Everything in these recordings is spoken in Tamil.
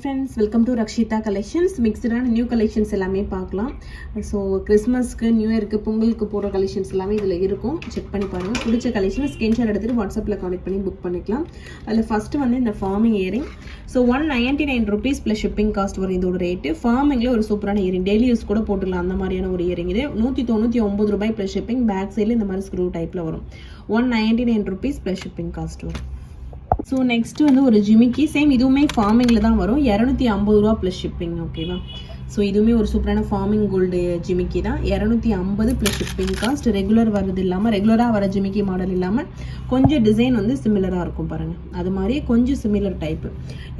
Friends welcome to Rakshitha collections மிக்சடான new collections எல்லாமே பார்க்கலாம். ஸோ கிறிஸ்மஸ்க்கு நியூ இயருக்கு பொங்கலுக்கு போகிற கலெக்ஷன்ஸ் எல்லாமே இதில் இருக்கும். செக் பண்ணி பாருங்கள் பிடிச்ச கலெக்ஷன் ஸ்கிரீன்ஷாட் எடுத்துகிட்டு வாட்ஸ்அப்பில் கான்டெக்ட் பண்ணி புக் பண்ணிக்கலாம். அதில் ஃபஸ்ட்டு வந்து இந்த forming earring so one ninety nine rupees plus shipping cost வரும். இதோட ரேட்டு ஃபார்மிங்கில் ஒரு சூப்பரான இயரிங் டெய்லி யூஸ் கூட போட்டுக்கலாம் அந்த மாதிரியான ஒரு இயரிங் இது. நூற்றி தொண்ணூற்றி ஒம்பது ரூபாய் ப்ளஸ் ஷிப்பிங் பேக் சைடில் இந்த மாதிரி ஸ்க்ரூ டைப்பில் வரும். One ninety nine rupees plus shipping cost வரும். ஸோ நெக்ஸ்ட் வந்து ஒரு ஜிமிக்கி. சேம் இதுவுமே ஃபார்மிங்கில் தான் வரும். இரநூத்தி ஐம்பது ரூபா ப்ளஸ் ஷிப்பிங் ஓகேவா ஸோ இதுவுமே ஒரு சூப்பரான ஃபார்மிங் கோல்டு ஜிமிக்கி தான். இரநூத்தி ஐம்பது ப்ளஸ் ஷிப்பிங் காஸ்ட் ரெகுலர் வர்றது இல்லாமல் ரெகுலராக வர ஜிமிக்கி மாடல் இல்லாமல் கொஞ்சம் டிசைன் வந்து சிமிலராக இருக்கும் பாருங்கள் அது மாதிரி கொஞ்சம் சிமிலர் டைப்பு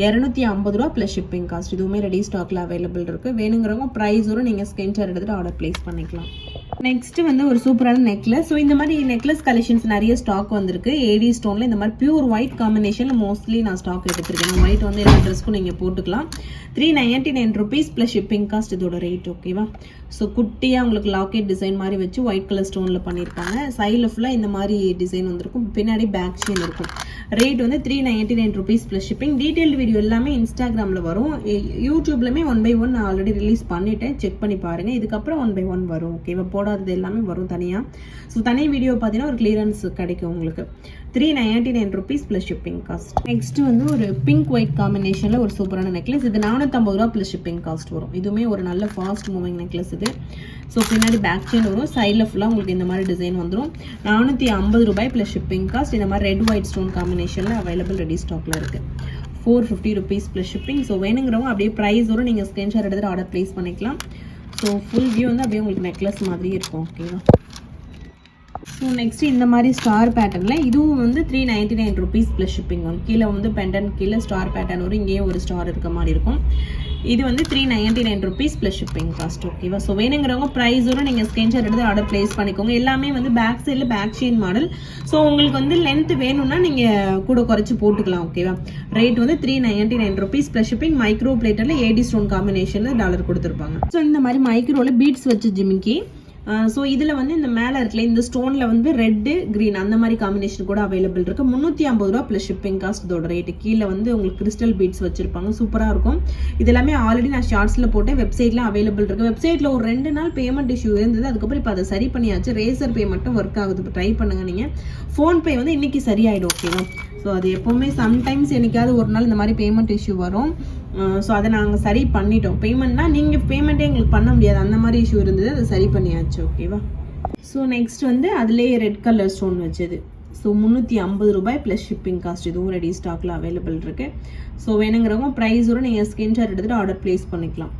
இரநூத்தி ஐம்பது ரூபா ப்ளஸ் ஷிப்பிங் காஸ்ட் இதுவுமே ரெடி ஸ்டாக்கில் அவைலபிள் இருக்குது வேணுங்கிறவங்க ப்ரைஸோட நீங்கள் ஸ்கிரீன்ஷாட் எடுத்துகிட்டு ஆர்டர் ப்ளேஸ் பண்ணிக்கலாம். நெக்ஸ்ட் வந்து ஒரு சூப்பரான நெக்லஸ் ஸோ இந்த மாதிரி நெக்லஸ் கலெக்ஷன்ஸ் நிறைய ஸ்டாக் வந்திருக்கு. ஏடி ஸ்டோனில் இந்த மாதிரி பியூர் ஒயிட் காம்பினேஷனில் மோஸ்ட்லி நான் ஸ்டாக் எடுத்திருக்கேன். ஒயிட் வந்து எல்லா ட்ரெஸ்க்கும் நீங்கள் போட்டுக்கலாம். Three ninety nine rupees plus shipping cost இதோட ரேட் ஓகேவா ஸோ குட்டியாக உங்களுக்கு லாக்கெட் டிசைன் மாதிரி வச்சு ஒயிட் கலர் ஸ்டோனில் பண்ணியிருப்பாங்க சைடில் ஃபுல்லாக இந்த மாதிரி டிசைன் வந்திருக்கும். பின்னாடி பேக் செயின் இருக்கும். ரேட் வந்து three ninety nine rupees plus shipping detail video எல்லாமே இன்ஸ்டாகிராமில் வரும். யூடியூப்லையுமே ஒன் பை ஒன் நான் ஆல்ரெடி ரிலீஸ் பண்ணிட்டேன். செக் பண்ணி பாருங்கள் இதுக்கப்புறம் ஒன் பை ஒன் வரும் ஓகேவா போடாதது எல்லாமே வரும் தனியாக ஸோ தனி வீடியோ பார்த்தீங்கன்னா ஒரு கிளியரன்ஸ் கிடைக்கும் உங்களுக்கு. Three ninety nine rupees plus shipping cost next வந்து ஒரு பிங்க் ஒயிட் காம்பினேஷனில் ஒரு சூப்பரான நெக்லஸ் இது நானூற்றம்பது ரூபா ப்ளஸ் ஷிப்பிங் காஸ்ட் வரும். இதுவுமே ஒரு நல்ல ஃபாஸ்ட் மூவிங் நெக்லஸ் இது. ஸோ பின்னாடி பேக் செயின் வரும். சைடில் ஃபுல்லாக உங்களுக்கு இந்த மாதிரி டிசைன் வந்துடும் நானூற்றி ஐம்பது ரூபாய் ப்ளஸ் ஷிப்பிங் காஸ்ட் இந்த மாதிரி ரெட் ஒயிட் ஸ்டோன் காம்பினேஷனில் அவைலபிள் ரெடி ஸ்டாக்கில் இருக்குது four fifty rupees plus shipping so வேணுங்கிறவங்க அப்படியே ப்ரைஸோட நீங்கள் ஸ்க்ரீன்ஷாட் எடுத்துகிட்டு ஆர்டர் ப்ளேஸ் பண்ணிக்கலாம். ஸோ ஃபுல் வியூ வந்து அப்படியே உங்களுக்கு நெக்லஸ் மாதிரி இருக்கும் ஓகேவா ஸோ நெக்ஸ்ட் இந்த மாதிரி ஸ்டார் பேட்டர்னில் இதுவும் வந்து three ninety nine rupees plus shipping வரும் கீழே வந்து பெண்டன் கீழே ஸ்டார் பேட்டர்ன் வரும். இங்கேயும் ஒரு ஸ்டார் இருக்க மாதிரி இருக்கும். இது வந்து three ninety nine rupees plus shipping cost ஓகேவா ஸோ வேணுங்கிறவங்க ப்ரைஸோட நீங்கள் ஸ்கிரீன்ஷாட் எடுத்து ஆர்டர் ப்ளேஸ் பண்ணிக்கோங்க. எல்லாமே வந்து பேக் சைடில் பேக் செயின் மாடல் ஸோ உங்களுக்கு வந்து லென்த் வேணும்னா நீங்கள் கூட குறைச்சி போட்டுக்கலாம் ஓகேவா ரேட் வந்து three ninety nine rupees plus shipping micro பிளேட்டரில் AD stone காம்பினேஷனில் டாலர் கொடுத்துருப்பாங்க. ஸோ இந்த மாதிரி மைக்ரோவில் பீட்ஸ் வச்சு ஜிமிக்கி ஸோ இதில் வந்து இந்த மேலே இருக்கல இந்த ஸ்டோனில் வந்து ரெட்டு க்ரீன் அந்த மாதிரி காம்பினேஷன் கூட அவைலபிள் இருக்குது முந்நூற்றி ஐம்பது ரூபா ப்ளஸ் ஷிப்பிங் காஸ்ட் இதோட ரேட்டு கீழே வந்து உங்களுக்கு கிறிஸ்டல் பீட்ஸ் வச்சுருப்பாங்க. சூப்பராக இருக்கும். இது எல்லாமே ஆல்ரெடி நான் ஷார்ட்ஸில் போட்டேன். வெப்சைட்டில் அவைலபிள் இருக்குது வெப்சைட்டில் ஒரு ரெண்டு நாள் பேமெண்ட் இஷ்யூ இருந்தது. அதுக்கப்புறம் இப்போ அதை சரி பண்ணியாச்சு. ரேசர் பே மட்டும் ஒர்க் ஆகுது. இப்போ ட்ரை பண்ணுங்கள் நீங்கள் ஃபோன்பே வந்து இன்றைக்கி சரியாயிடும் ஓகேவா ஸோ அது எப்போவுமே சம்டைம்ஸ் என்னைக்காவது ஒரு நாள் இந்த மாதிரி பேமெண்ட் இஷ்யூ வரும். ஸோ அதை நாங்கள் சரி பண்ணிட்டோம். பேமெண்ட்னா நீங்கள் பேமெண்ட்டே எங்களுக்கு பண்ண முடியாது. அந்த மாதிரி இஷ்யூ இருந்தது. அதை சரி பண்ணியாச்சு. ஓகேவா ஸோ நெக்ஸ்ட் வந்து அதுலேயே ரெட் கலர் ஸ்டோன் வச்சது. ஸோ முந்நூற்றி ஐம்பது ரூபாய் ப்ளஸ் ஷிப்பிங் காஸ்ட் இதுவும் ரெடி ஸ்டாக்கில் அவைலபிள் இருக்குது ஸோ வேணுங்கிறவங்க ப்ரைஸோட நீங்கள் ஸ்கிரீன்ஷாட் எடுத்துகிட்டு ஆர்டர் ப்ளேஸ் பண்ணிக்கலாம்.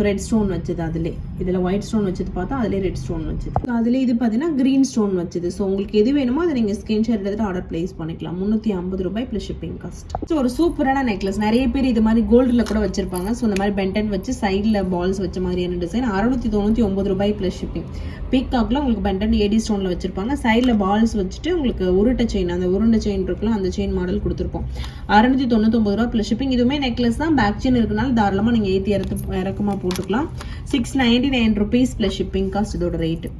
ஸோ ரெட் ஸ்டோன் வச்சது அதிலே இதில் ஒயிட் ஸ்டோன் வச்சது பார்த்தா அதிலே ரெட் ஸ்டோன் வச்சது. அதில் இது பார்த்தீங்கன்னா க்ரீன் ஸ்டோன் வச்சது. ஸோ உங்களுக்கு எது வேணுமோ அதை நீங்கள் ஸ்கிரீன்ஷாட் எடுத்துகிட்டு ஆர்டர் ப்ளேஸ் பண்ணிக்கலாம். முந்நூற்றி ஐம்பது ரூபாய் ப்ளஸ் ஷிப்பிங் காஸ்ட் ஸோ ஒரு சூப்பரான நெக்லஸ் நிறைய பேர் இது மாதிரி கோல்டில் கூட வச்சிருப்பாங்க. ஸோ இந்த மாதிரி பென்டன் வச்சு சைடில் பால்ஸ் வச்ச மாதிரியான டிசைன் அறுநூத்தி தொண்ணூற்றி ஒம்பது ரூபாய் ப்ளஸ் ஷிப்பிங் பீக்காக்கில் உங்களுக்கு பென்டன் ஏடி ஸ்டோனில் வச்சிருப்பாங்க. சைடில் பால்ஸ் வச்சுட்டு உங்களுக்கு உருட்டை செயின் அந்த உருண்டை செயின் இருக்குல்ல அந்த செயின் மாடல் கொடுத்துருப்போம். அறுநூற்றி தொண்ணூத்தொம்பது ரூபா ப்ளஸ் ஷிப்பிங் இதுவுமே நெக்லஸ் தான். பேக் செயின் இருக்கனால தாராளமாக நீங்கள் ஏற்றி இறத்து இறக்கமாக போட்டுக்கலாம். Six ninety nine rupees plus shipping cost இதோட ரேட்டு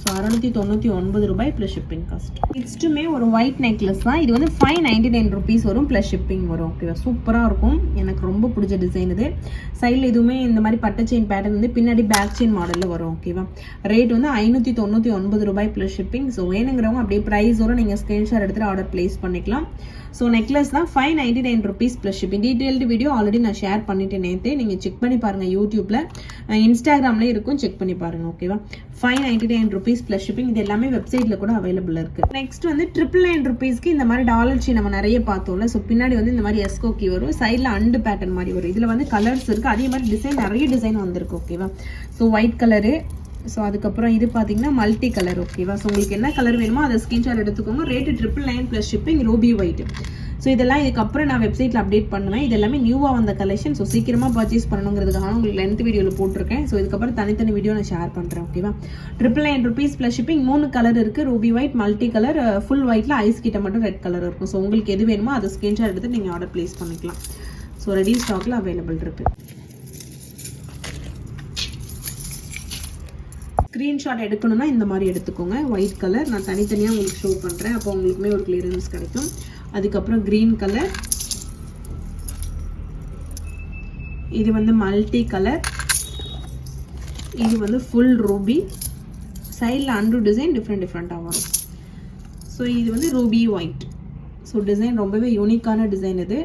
ஸோ அறநூற்றி தொண்ணூற்றி ஒன்பது ரூபாய் ப்ளஸ் ஷிப்பிங் காஸ்ட் நெக்ஸ்ட்டுமே ஒரு ஒயிட் நெக்லஸ் தான். இது வந்து ஃபைவ் நைன்டி நைன் ருபீஸ் வரும் ப்ளஸ் ஷிப்பிங் வரும். ஓகேவா சூப்பராக இருக்கும். எனக்கு ரொம்ப பிடிச்ச டிசைன் இது. சைடில் இதுவுமே இந்த மாதிரி பட்டை செயின் பேட்டர்ன் வந்து பின்னாடி பேக் செயின் மாடலில் வரும். ஓகேவா ரேட் வந்து ஐநூற்றி தொண்ணூற்றி ஒன்பது ரூபாய் ப்ளஸ் ஷிப்பிங் ஸோ வேணுங்கிறவங்க அப்படியே ப்ரைஸோட நீங்கள் ஸ்க்ரீன்ஷாட் எடுத்துகிட்டு ஆர்டர் ப்ளேஸ் பண்ணிக்கலாம். ஸோ நெக்லஸ் தான் five ninety nine rupees plus shipping detailed video already நான் ஷேர் பண்ணிட்டேன் நேற்று நீங்கள் செக் பண்ணி பாருங்கள் யூடியூப்பில் இன்ஸ்டாகிராம்லேயும் இருக்கும். செக் பண்ணி பாருங்கள் ஓகேவா five ninety nine rupees rupees plus shipping இது எல்லாமே வெப்சைட்டில் கூட அவைலபிள் இருக்குது நெக்ஸ்ட் வந்து ட்ரிபிள் நைன் ருபீஸ்க்கு இந்த மாதிரி டாலர் சீ நம்ம நிறைய பார்த்தோம்ல. ஸோ பின்னாடி வந்து இந்த மாதிரி எஸ்கோக்கி வரும். சைடில் அண்டு பேட்டர்ன் மாதிரி வரும். இதில் வந்து கலர்ஸ் இருக்குது அதே மாதிரி டிசைன் நிறைய டிசைன் வந்திருக்கு ஓகேவா ஸோ ஒயிட் கலரு ஸோ அதுக்கப்புறம் இது பார்த்தீங்கன்னா மல்டி கலர் ஓகேவா ஸோ உங்களுக்கு என்ன கலர் வேணுமோ அதை ஸ்கிரீன்ஷாட் எடுத்துக்கோங்க. Rate triple nine plus shipping ruby white so இதெல்லாம் இதுக்கப்புறம் நான் வெப்சைட்டில் அப்டேட் பண்ணுவேன். இது எல்லாமே நியூவாக வந்த கலெக்ஷன் ஸோ சீக்கிரமாக பர்ச்சேஸ் பண்ணணுங்கிறதுக்காக உங்களுக்கு லென்த் வீடியோவில் போட்டிருக்கேன். ஸோ இதுக்கப்புறம் தனித்தனி வீடியோ நான் ஷேர் பண்ணுறேன் ஓகேவா triple nine rupees plus shipping மூணு கலர் இருக்குது ruby white multi colour full ஒயிட்டில் ஐஸ் கிட்ட மட்டும் ரெட் கலர் இருக்கும். ஸோ உங்களுக்கு எது வேணுமோ அதை ஸ்கிரீன்ஷாட் எடுத்து நீங்கள் ஆர்டர் ப்ளேஸ் பண்ணிக்கலாம். ஸோ ரெடி ஸ்டாக்கில் அவைலபிள் இருக்குது ஸ்க்ரீன்ஷாட் எடுக்கணும்னா இந்த மாதிரி எடுத்துக்கோங்க. ஒயிட் கலர் நான் தனித்தனியாக உங்களுக்கு ஷோ பண்ணுறேன் அப்போ உங்களுக்குமே ஒரு கிளியரன்ஸ் கிடைக்கும். அதுக்கப்புறம் க்ரீன் கலர் இது வந்து மல்டி கலர் இது வந்து ஃபுல் ரூபி சைடில் அண்டு டிசைன் டிஃப்ரெண்ட் டிஃப்ரெண்ட்டாக வரும். ஸோ இது வந்து ரூபி ஒயிட் ஸோ டிசைன் ரொம்பவே யூனிக்கான டிசைன் இது.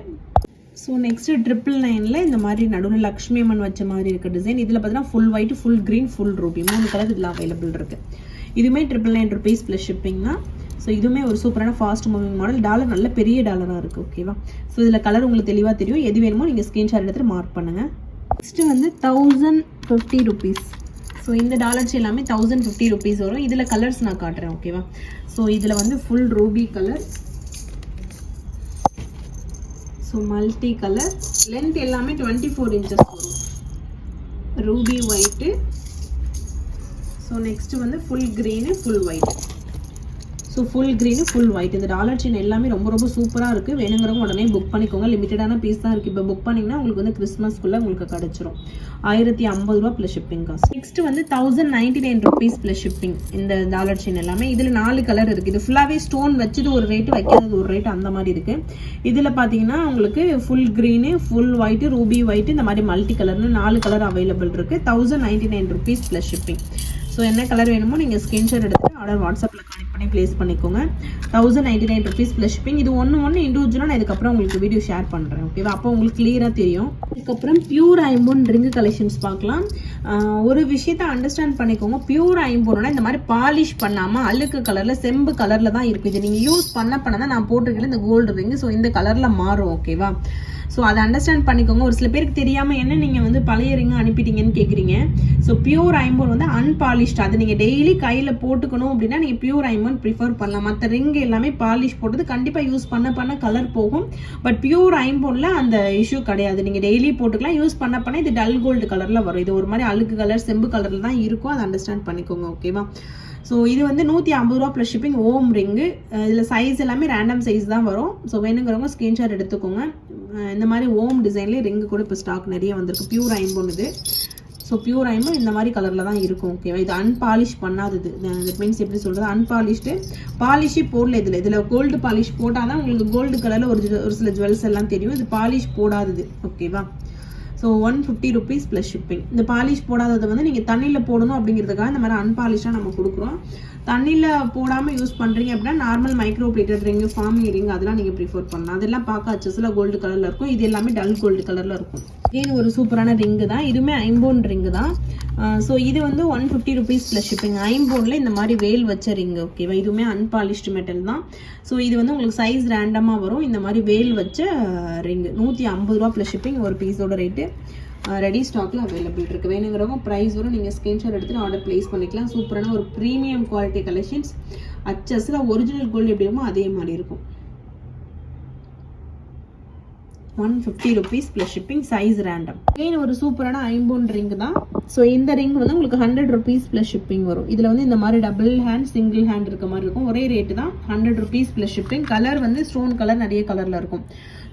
ஸோ நெக்ஸ்ட்டு ட்ரிபிள் நைனில் இந்த மாதிரி நடுவில் லக்ஷ்மி அம்மன் வச்ச மாதிரி இருக்க டிசைன் இதில் பார்த்தீங்கன்னா full white full green full ruby மூணு கலர் இதில் அவைலபிள் இருக்குது இதுவுமே triple nine rupees plus shipping தான். ஸோ இதுவுமே ஒரு சூப்பரான ஃபாஸ்ட் மூவிங் மாடல் டாலர் நல்ல பெரிய டாலராக இருக்குது ஓகேவா ஸோ இதில் கலர் உங்களுக்கு தெளிவாக தெரியும். எது வேணுமோ நீங்கள் ஸ்க்ரீன்ஷாட் எடுத்துகிட்டு மார்க் பண்ணுங்கள் நெக்ஸ்ட்டு வந்து தௌசண்ட் ஃபிஃப்டி ருபீஸ் ஸோ இந்த டாலர்ஸ் எல்லாமே தௌசண்ட் ஃபிஃப்டி ருபீஸ் வரும். இதில் கலர்ஸ் நான் காட்டுறேன் ஓகேவா ஸோ இதில் வந்து full ruby colour so multi colour length எல்லாமே டுவெண்ட்டி ஃபோர் இன்ச்சஸ் வரும். ரூபி ஒயிட்டு ஸோ நெக்ஸ்ட்டு வந்து full green full white so full green full white இந்த டாலர் செயின் எல்லாமே ரொம்ப ரொம்ப சூப்பராக இருக்குது வேணுங்கிறவங்க உடனே புக் பண்ணிக்கோங்க. லிமிட்டடான பீஸ் தான் இருக்குது இப்போ புக் பண்ணிங்கன்னா உங்களுக்கு வந்து கிறிஸ்மஸ்க்குள்ளே உங்களுக்கு கிடச்சிரும். ஆயிரத்தி ஐம்பது ரூபா ப்ளஸ் ஷிப்பிங் காஸ்ட் நெக்ஸ்ட் வந்து thousand ninety nine rupees plus shipping இந்த டாலர் செயின் எல்லாமே. இதில் நாலு கலர் இருக்குது இது ஃபுல்லாகவே ஸ்டோன் வச்சது ஒரு ரேட்டு வைக்கிறது ஒரு ரேட்டு அந்த மாதிரி இருக்குது இதில் பார்த்தீங்கன்னா உங்களுக்கு full green full white ruby white இந்த மாதிரி மல்டி கலர்னு நாலு கலர் அவைலபிள் இருக்குது thousand ninety nine rupees plus shipping so என்ன கலர் வேணுமோ நீங்கள் ஸ்கிரீன்ஷாட் எடுத்து ஆர்டர் வாட்ஸ்அப்பில் கனெக்ட் பண்ணி ப்ளேஸ் பண்ணிக்கோங்க. Thousand ninety nine rupees plus shipping இது ஒன்று ஒன்று இண்டிவிஜுவலாக நான் இதுக்கப்புறம் உங்களுக்கு வீடியோ ஷேர் பண்ணுறேன் ஓகேவா அப்போ உங்களுக்கு கிளியராக தெரியும். அதுக்கப்புறம் பியூர் ஐம்பொன் ரிங்கு கலெக்ஷன்ஸ் பார்க்கலாம். ஒரு விஷயத்த அண்டர்ஸ்டாண்ட் பண்ணிக்கோங்க. பியூர் ஐம்பொன்னா இந்த மாதிரி பாலிஷ் பண்ணாமல் அழுக்கு கலரில் செம்பு கலரில் தான் இருக்குது இது நீங்கள் யூஸ் பண்ண பண்ண தான் நான் போட்டிருக்கேன். இந்த கோல்டு ரிங்கு ஸோ இந்த கலரில் மாறும். ஓகேவா ஸோ அதை அண்டர்ஸ்டாண்ட் பண்ணிக்கோங்க. ஒரு சில பேருக்கு தெரியாமல் என்ன நீங்கள் வந்து பழைய ரிங்கு அனுப்பிட்டீங்கன்னு கேட்குறீங்க ஸோ பியூர் ஐம்போர் வந்து அன்பாலிஷ்ட் அது நீங்கள் டெய்லி கையில் போட்டுக்கணும். அப்படின்னா நீங்கள் பியூர் ஐமண்ட் ப்ரிஃபர் பண்ணலாம். மற்ற ரிங் எல்லாமே பாலிஷ் போட்டது கண்டிப்பாக யூஸ் பண்ண பண்ண கலர் போகும். பட் பியூர் ஐம்போனில் அந்த இஷ்யூ கிடையாது. நீங்கள் டெய்லி போட்டுக்கலாம். யூஸ் பண்ண பண்ண இது டல் கோல்டு கலரில் வரும். இது ஒரு மாதிரி அழுக்கு கலர் செம்பு கலரில் தான் இருக்கும். அதை அண்டர்ஸ்டாண்ட் பண்ணிக்கோங்க ஓகேவா ஸோ இது வந்து நூற்றி ஐம்பது ரூபா ப்ளஸ் ஷிப்பிங் ஓம் ரிங்கு இதில் சைஸ் எல்லாமே ரேண்டம் சைஸ் தான் வரும். ஸோ வேணுங்கிறவங்க ஸ்க்ரீன்ஷாட் எடுத்துக்கோங்க. இந்த மாதிரி ஓம் டிசைன்லேயே ரிங்கு கூட இப்போ ஸ்டாக் நிறைய வந்திருக்கு. பியூர் ஐம்போன் இது. ஸோ பியூர் ஐம்பன் இந்த மாதிரி கலரில் தான் இருக்கும் ஓகேவா இது அன்பாலிஷ் பண்ணாதது. தட் மீன்ஸ் எப்படி சொல்கிறது அன்பாலிஷ்டு பாலிஷே போடல இதில். இதில் கோல்டு பாலிஷ் போட்டால் தான் உங்களுக்கு கோல்டு கலரில் ஒரு ஒரு சில ஜுவல்ஸ் எல்லாம் தெரியும். இது பாலிஷ் போடாதது ஓகேவா so one fifty rupees plus shipping இந்த பாலிஷ் போடாததை வந்து நீங்கள் தண்ணியில் போடணும் அப்படிங்கிறதுக்காக இந்த மாதிரி அன்பாலிஷாக நம்ம கொடுக்குறோம். தண்ணியில் போடாமல் யூஸ் பண்ணுறீங்க அப்படின்னா normal micro plated ring forming ring அதெல்லாம் நீங்கள் ப்ரிஃபர் பண்ணலாம். அதெல்லாம் பார்க்க அச்சஸில் கோல்டு கலரில் இருக்கும். இது எல்லாமே டல் கோல்டு கலரில் இருக்கும். இது ஒரு சூப்பரான ரிங்கு தான். இதுவுமே ஐம்போன் ரிங்கு தான். ஸோ இது வந்து one fifty rupees plus shipping ஐம்போனில் இந்த மாதிரி வேல் வச்ச ரிங்கு ஓகேவா இதுவுமே அன்பாலிஷ்டு மெட்டல் தான். ஸோ இது வந்து உங்களுக்கு சைஸ் ரேண்டமாக வரும். இந்த மாதிரி வேல் வச்ச ரிங்கு நூற்றி ஐம்பது ரூபா ப்ளஸ் ஷிப்பிங் ஒரு பீஸோட ரேட்டு ரெடி ஸ்டாக்கில் அவைலபிள் இருக்குது வேணுங்கிறவங்க ப்ரைஸ் வரும். நீங்கள் ஸ்க்ரீன்ஷாட் எடுத்துகிட்டு ஆர்டர் ப்ளேஸ் பண்ணிக்கலாம். சூப்பரான ஒரு ப்ரீமியம் குவாலிட்டி கலெக்ஷன்ஸ் அச்சஸில் ஒரிஜினல் கோல்டு எப்படி இருக்குமோ அதே மாதிரி இருக்கும். One fifty rupees plus shipping size random main ஒரு சூப்பரான ஐம்போன் ரிங் தான். ஸோ இந்த ரிங் வந்து உங்களுக்கு ஹண்ட்ரட் ருபீஸ் ப்ளஸ் ஷிப்பிங் வரும். இதில் வந்து இந்த மாதிரி டபுள் ஹேண்ட் சிங்கிள் ஹேண்ட் இருக்க மாதிரி இருக்கும். ஒரே ரேட்டு தான். Hundred rupees plus shipping colour வந்து ஸ்டோன் கலர் நிறைய கலரில் இருக்கும்.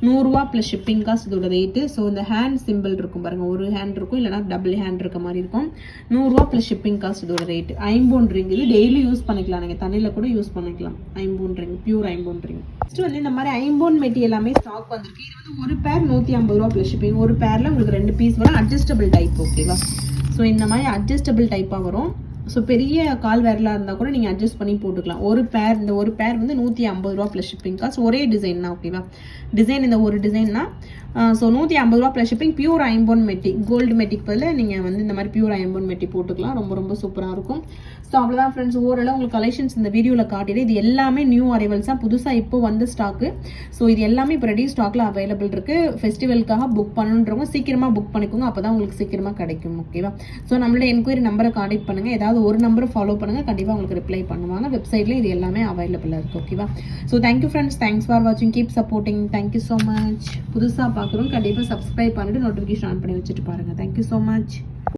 நூறுரூவா ப்ளஸ் ஷிப்பிங் காஸ்ட் இதோட ரேட்டு ஸோ இந்த ஹேண்ட் சிம்பிள் இருக்கும் பாருங்கள் ஒரு ஹேண்ட் இருக்கும் இல்லைனா டபுள் ஹேண்ட் இருக்க மாதிரி இருக்கும். நூறுரூவா ப்ளஸ் ஷிப்பிங் காஸ்ட் இதோட ரேட்டு ஐம்போன் ரிங் இது டெய்லி யூஸ் பண்ணிக்கலாம். நீங்கள் தண்ணியில் கூட யூஸ் பண்ணிக்கலாம். ஐம்போன் ரிங் பியூர் ஐம்போன் ரிங் நெக்ஸ்ட் வந்து இந்த மாதிரி ஐம்போன் மெட்டி எல்லாமே ஸ்டாக் வந்திருக்கு. இது வந்து ஒரு பேர் நூற்றி ஐம்பது ரூபா ப்ளஸ் ஷிப்பிங் ஒரு பேரில் உங்களுக்கு ரெண்டு பீஸ் வரும். அட்ஜஸ்டபிள் டைப் ஓகேவா ஸோ இந்த மாதிரி அட்ஜஸ்டபிள் டைப்பாக வரும். ஸோ பெரிய கால் வேரலாக இருந்தால் கூட நீங்கள் அட்ஜஸ்ட் பண்ணி போட்டுக்கலாம். ஒரு பேர் இந்த ஒரு பேர் வந்து நூற்றி ஐம்பது ரூபா ப்ளஸ் ஷிப்பிங் காசு ஒரே டிசைன் தான் ஓகேவா டிசைன் இந்த ஒரு டிசைன்னா ஸோ நூற்றி ஐம்பது ரூபா ப்ளஸ் ஷிப்பிங் பியூர் ஐம்போன் மெட்டி கோல்டு மெட்டிக் பதில் நீங்கள் வந்து இந்த மாதிரி பியூர் ஐம்போன் மெட்டி போட்டுக்கலாம். ரொம்ப ரொம்ப சூப்பராக இருக்கும். ஸோ அவ்வளோதான் ஃப்ரெண்ட்ஸ் ஓரளவு உங்களுக்கு கலெக்ஷன்ஸ் இந்த வீடியோவில் காட்டிட்டு இது எல்லாமே நியூ அரைவல்ஸ் தான். புதுசாக இப்போ வந்து ஸ்டாக்கு ஸோ இது எல்லாமே இப்போ ரெடி ஸ்டாக்கில் அவைலபிள் இருக்குது ஃபெஸ்டிவலுக்காக புக் பண்ணணுன்றவங்க சீக்கிரமாக புக் பண்ணிக்கோங்க. அப்போ தான் உங்களுக்கு சீக்கிரமாக கிடைக்கும் ஓகேவா ஸோ நம்மளோட என்கொயரி நம்பரை காண்டாக்ட் பண்ணுங்கள் ஏதாவது ஒரு நம்பரை ஃபாலோ பண்ணுங்கள் கண்டிப்பாக உங்களுக்கு ரிப்ளை பண்ணுவாங்க. வெப்சைட்டில் இது எல்லாமே அவைலபிளாக இருக்குது ஓகேவா so thank you friends thanks for வாட்சிங் keep supporting thank you so much புதுசாக பார்க்குறோம் கண்டிப்பாக சப்ஸ்கிரைப் பண்ணிட்டு நோட்டிஃபிகேஷன் ஆன் பண்ணி வச்சுட்டு பாருங்கள் தேங்க்யூ ஸோ மச்